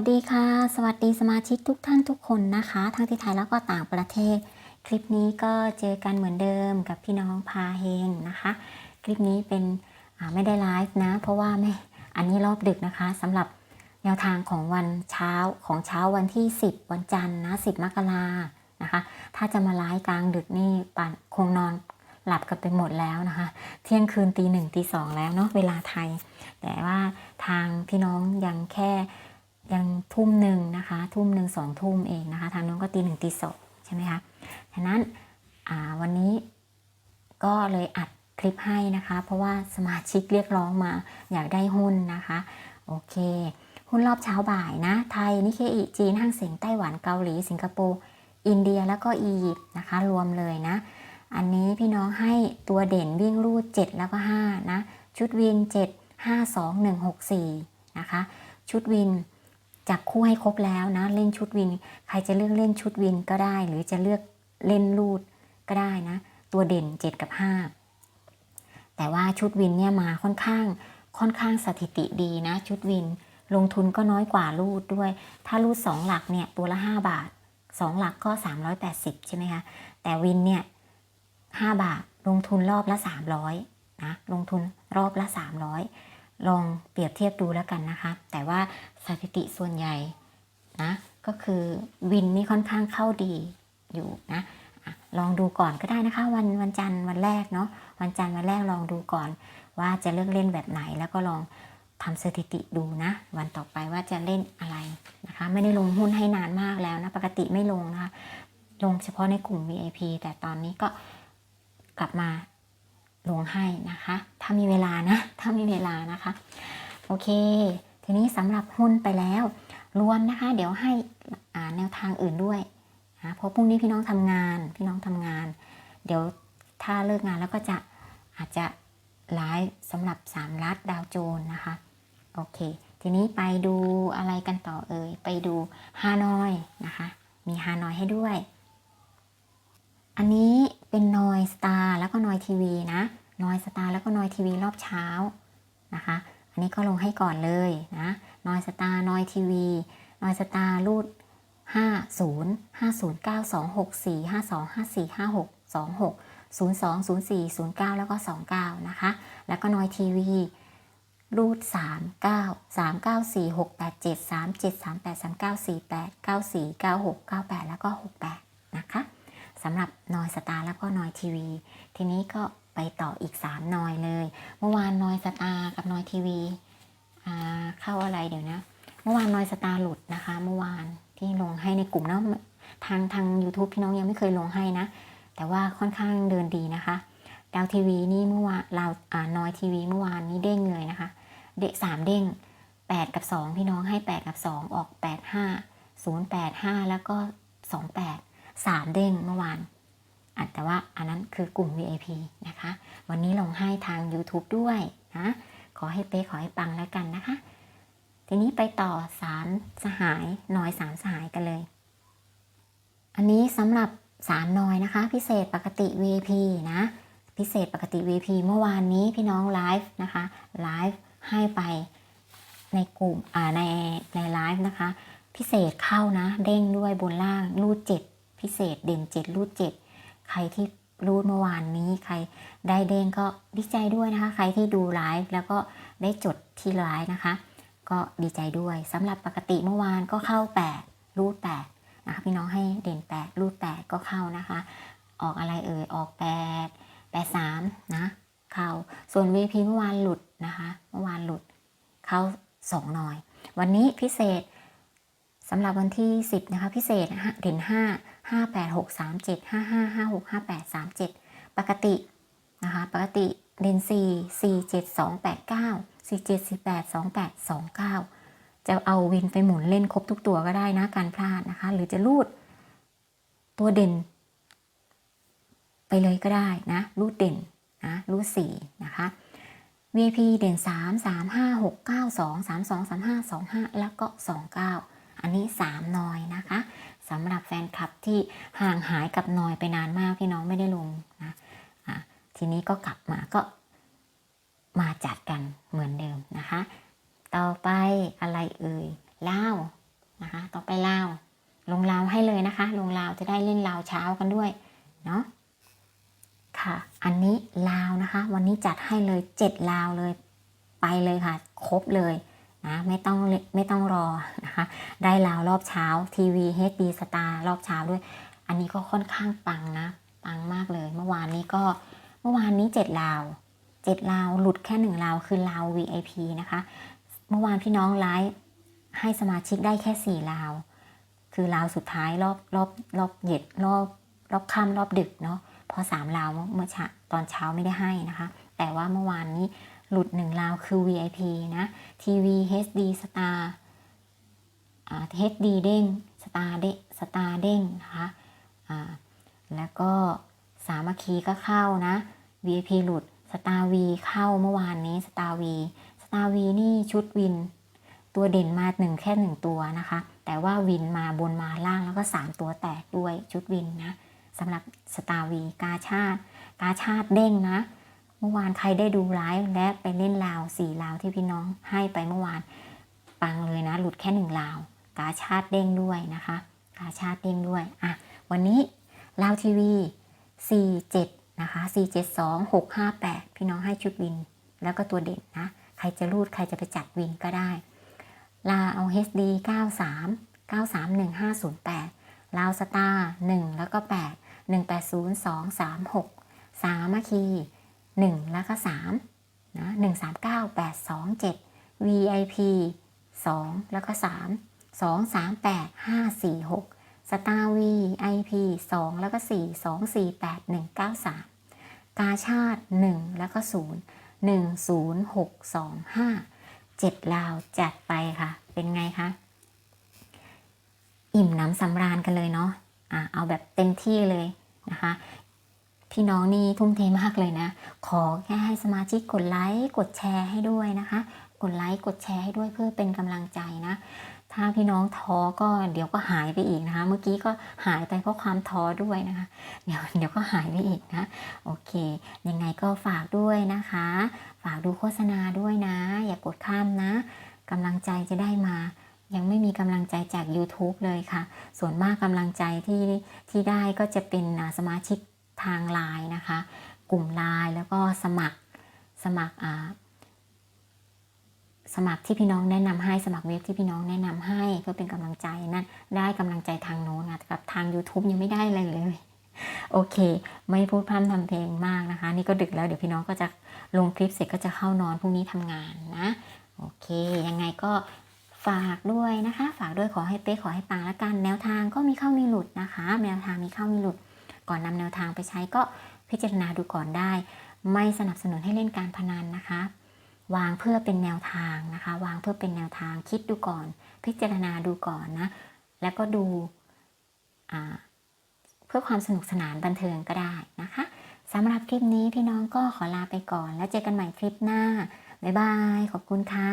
วัสดีค่ะ สวัสดีสมาชิกทุกท่านทุกคนนะคะ ทั้งที่ไทยแล้วก็ต่างประเทศ คลิปนี้ก็เจอกันเหมือนเดิมกับพี่น้องพาเฮงนะคะ คลิปนี้เป็นไม่ได้ไลฟ์นะ เพราะว่าไม่อันนี้รอบดึกนะคะสำหรับแนวทางของวันเช้าของเช้าวันที่ 10 วันจันทร์นะ10มกรานะคะ ถ้าจะมาไลฟ์กลางดึกนี่ป่านคงนอนหลับกันไปหมดแล้วนะคะ เที่ยงคืนตีหนึ่งตีสองแล้วเนาะเวลาไทย แต่ว่าทางพี่น้องยังแค่ ยังทุ่มหนึ่งนะคะ ทุ่มหนึ่งสองทุ่มเองนะคะ ทางน้องก็ตีหนึ่งตีสองใช่ไหมคะฉะนั้นวันนี้ก็เลยอัดคลิปให้นะคะ เพราะว่าสมาชิกเรียกร้องมาอยากได้หุ้นนะคะ โอเค หุ้นรอบเช้าบ่ายนะ ไทย นิเคอิ จีนห้างเสียงไต้หวัน เกาหลี สิงคโปร์ อินเดีย แล้วก็อียิปต์นะคะ รวมเลยนะ อันนี้พี่น้องให้ตัวเด่นวิ่งรูด 7 แล้วก็ 5 นะ ชุดวิน 7 5 2 1 6 4 นะคะ ชุดวิน จับคู่ให้ครบแล้วนะ เล่นชุดวิน ใครจะเลือกเล่นชุดวินก็ได้ หรือจะเลือกเล่นรูดก็ได้นะ ตัวเด่น 7 กับ 5 แต่ว่าชุดวินเนี่ยมาค่อนข้างค่อนข้างสถิติดีนะ ชุดวินลงทุนก็น้อยกว่ารูดด้วย ถ้ารูด 2 หลักเนี่ยตัวละ 5 บาท 2 หลักก็ 380 ใช่ไหมคะ แต่วินเนี่ย5บาทลงทุนรอบละ 300นะลงทุนรอบละ 300 ลองเปรียบเทียบดูแล้วกันนะคะ แต่ว่าสถิติส่วนใหญ่นะก็คือวินนี่ค่อนข้างเข้าดีอยู่นะลองดูก่อนก็ได้นะคะ วันวันจันทร์วันแรกเนาะวันจันทร์วันแรกลองดูก่อน ว่าจะเลือกเล่นแบบไหน แล้วก็ลองทำสถิติดูนะ วันต่อไปว่าจะเล่นอะไรนะคะ ไม่ได้ลงหุ้นให้นานมากแล้วนะปกติไม่ลงนะคะ ลงเฉพาะในกลุ่ม VIP แต่ตอนนี้ก็กลับมา ลงให้นะคะ ถ้ามีเวลานะ ถ้ามีเวลานะคะ โอเค ทีนี้สำหรับหุ้นไปแล้ว รวมนะคะ เดี๋ยวให้อ่าแนวทางอื่นด้วยนะเพราะพรุ่งนี้พี่น้องทำงาน พี่น้องทำงาน เดี๋ยวถ้าเลิกงานแล้วก็จะอาจจะไลฟ์สำหรับ3ลัดดาวโจนนะคะ โอเค ทีนี้ไปดูอะไรกันต่อเอ่ย ไปดูฮานอยนะคะ มีฮานอยให้ด้วย อันนี้เป็นนอยสตาร์แล้วก็นอยทีวีนะ นอยสตาร์แล้วก็นอยทีวีรอบเช้านะคะ อันนี้ก็ลงให้ก่อนเลยนะนอยสตาร์นอยทีวีนอยสตาร์รูด50 50 9 2 6 4 52 54 56 26 02 04 09 แล้วก็ 29 นะคะ แล้วก็นอยทีวีรูด 39 39 4 6 8 7 3 7 3 8 3 9 4 8 9 4 9 6 9 8 แล้วก็ 68 นะคะสำหรับนอยสตาร์แล้วก็นอยทีวี ทีนี้ก็ ไปต่ออีก 3 นอยเลย เมื่อวานนอยสตาร์กับนอยทีวีเข้าอะไรเดี๋ยวนะ เมื่อวานนอยสตาร์หลุดนะคะ เมื่อวานที่ลงให้ในกลุ่มนะทางทาง YouTube พี่น้องยังไม่เคยลงให้นะ แต่ว่าค่อนข้างเดินดีนะคะ ดาวทีวีนี่เมื่อวานเราอ่านอยทีวีเมื่อวานนี้เด้งเลยนะคะ เด็กสามเด้ง 8 กับ 2 พี่น้องให้ 8 กับ 2 ออก 8 5 0 8 5 แล้วก็ 28 3 เด้งเมื่อวาน แต่ว่าอันนั้นคือกลุ่ม VIP นะคะ วันนี้ลงให้ทาง YouTube ด้วยนะ ขอให้เป๊ขอให้ปังแล้วกันนะคะ ทีนี้ไปต่อสามสหายน้อยสามสหายกันเลย อันนี้สำหรับสามนอยนะคะ พิเศษปกติ VIP นะ พิเศษปกติ VIP เมื่อวานนี้พี่น้องไลฟ์นะคะไลฟ์ให้ไปในกลุ่มอ่าในในไลฟ์นะคะ พิเศษเข้านะ เด้งด้วยบนล่างรูดเจ็ดพิเศษเด่นเจ็ดรูดเจ็ด ใครที่รูดเมื่อวานนี้ ใครได้เด้งก็ดีใจด้วยนะคะ ใครที่ดูไลฟ์แล้วก็ได้จดที่ไลฟ์นะคะ ก็ดีใจด้วยสำหรับปกติเมื่อวานก็เข้า8รูด8นะคะพี่น้องให้เด่น 8 รูด 8 ก็เข้านะคะ ออกอะไรเอ่ยออก 8 8 3 นะเข้าส่วน VP เมื่อวานหลุดนะคะเมื่อวานหลุดเข้า2หน่อย วันนี้พิเศษสำหรับวันที่ 10 นะคะ พิเศษเด่น5 5 8 6 3 7 5 5 5 6 5 8 3 7 ปกตินะคะปกติเด่น4 4 7 2 8 9 4 7 4 8 2 8 2 9 จะเอาวินไปหมุนเล่นครบทุกตัวก็ได้นะการพลาดนะคะ หรือจะรูดตัวเด่น ไปเลยก็ได้นะรูดเด่นนะรูด4นะคะ VIP เด่น 3 3 5 6 9 2 3 2 3 5 2 5 แล้วก็ 29 อันนี้ 3 น้อยนะคะ สำหรับแฟนคลับที่ห่างหายกับนอยไปนานมากพี่น้องไม่ได้ลงนะะทีนี้ก็กลับมาก็มาจัดกันเหมือนเดิมนะคะ ต่อไปอะไรเอ่ยเล่านะคะ ต่อไปเล่าลงลาวให้เลยนะคะ ลงลาวจะได้เล่นลาวเช้ากันด้วยเนาะค่ะ อันนี้ลาวนะคะ วันนี้จัดให้เลยเจ็ดลาวเลยไปเลยค่ะ ครบเลย นะไม่ต้องไม่ต้องรอนะคะได้ลาวรอบเช้าทีวี HD Star รอบเช้าด้วย อันนี้ก็ค่อนข้างปังนะ ปังมากเลย เมื่อวานนี้ก็เมื่อวานนี้เจ็ดลาวเจ็ดลาวหลุดแค่หนึ่งลาวคือลาว VIP นะคะ เมื่อวานพี่น้องไลฟ์ให้สมาชิกได้แค่สี่ลาว คือลาวสุดท้ายรอบรอบรอบเย็ดรอบรอบค่ำรอบดึกเนาะพอสามลาวเมื่อเมื่อเช้าตอนเช้าไม่ได้ให้นะคะ แต่ว่าเมื่อวานนี้ หลุดหนึ่งลาวคือ VIP นะ ทีวี HD Star อ่า HD เด้ง Star เด้ง Star เด้งนะคะแล้วก็สามัคคีก็เข้านะ VIP หลุด Star V เข้าเมื่อวานนี้ Star V Star V นี่ชุดวิน ตัวเด่นมาหนึ่งแค่หนึ่งตัวนะคะ แต่ว่าวินมาบนมาล่างแล้วก็3ตัวแตกด้วยชุดวินนะสำหรับสตาร์วีกาชาติ กาชาติเด้งนะ เมื่อวานใครได้ดูไลฟ์และไปเล่นลาวสี่ลาวที่พี่น้องให้ไปเมื่อวานปังเลยนะ หลุดแค่หนึ่งลาว กาชาติเด้งด้วยนะคะ กาชาติเด้งด้วยอะวันนี้ลาวทีวี47นะคะ472 658 พี่น้องให้ชุดวิน แล้วก็ตัวเด่นนะ ใครจะรูดใครจะไปจัดวินก็ได้ ลาเอา HD 93 931508 ลาวสตาร์1แล้วก็ 8 180 2 3 6 สามัคคี 1 แล้วก็3นะ139 8 2 7 VIP 2 แล้วก็ 3 2 3 8 5 4 6 สตาร์ VIP 2 แล้วก็ 4 2 4 8 1 9 3 กาชาติ 1 แล้วก็ 0 1 0 6 2 5เจ็ดลาวจัดไปค่ะ เป็นไงคะ อิ่มน้ำสำราญกันเลยเนาะอะเอาแบบเต็มที่เลยนะคะ พี่น้องนี่ทุ่มเทมากเลยนะ ขอแค่ให้สมาชิกกดไลค์กดแชร์ให้ด้วยนะคะ กดไลค์กดแชร์ให้ด้วยเพื่อเป็นกำลังใจนะ ถ้าพี่น้องท้อก็เดี๋ยวก็หายไปอีกนะคะ เมื่อกี้ก็หายไปเพราะความท้อด้วยนะคะ เดี๋ยวเดี๋ยวก็หายไปอีกนะโอเค ยังไงก็ฝากด้วยนะคะ ฝากดูโฆษณาด้วยนะ อย่ากดข้ามนะกำลังใจจะได้มายังไม่มีกำลังใจจาก YouTube เลยค่ะ ส่วนมากกำลังใจที่ที่ได้ก็จะเป็นสมาชิก ทางไลน์นะคะ กลุ่มไลน์แล้วก็สมัครสมัครอ่าสมัครที่พี่น้องแนะนำให้สมัครเว็บที่พี่น้องแนะนำให้เพื่อเป็นกำลังใจนั่นได้กำลังใจทางโน้นนะกับทาง YouTube ยังไม่ได้อะไรเลย โอเค ไม่พูดพร่ำทำเพลงมากนะคะ นี่ก็ดึกแล้วเดี๋ยวพี่น้องก็จะลงคลิปเสร็จก็จะเข้านอนพรุ่งนี้ทำงานนะ โอเค ยังไงก็ฝากด้วยนะคะ ฝากด้วยขอให้เป๊ะขอให้ปังละกัน แนวทางก็มีเข้ามีหลุดนะคะ แนวทางมีเข้ามีหลุด ก่อนนำแนวทางไปใช้ก็พิจารณาดูก่อนได้ ไม่สนับสนุนให้เล่นการพนันนะคะ วางเพื่อเป็นแนวทางนะคะ วางเพื่อเป็นแนวทางคิดดูก่อน พิจารณาดูก่อนนะ แล้วก็ดูเพื่อความสนุกสนานบันเทิงก็ได้นะคะสำหรับคลิปนี้พี่น้องก็ขอลาไปก่อน แล้วเจอกันใหม่คลิปหน้า บ๊ายบาย ขอบคุณค่ะ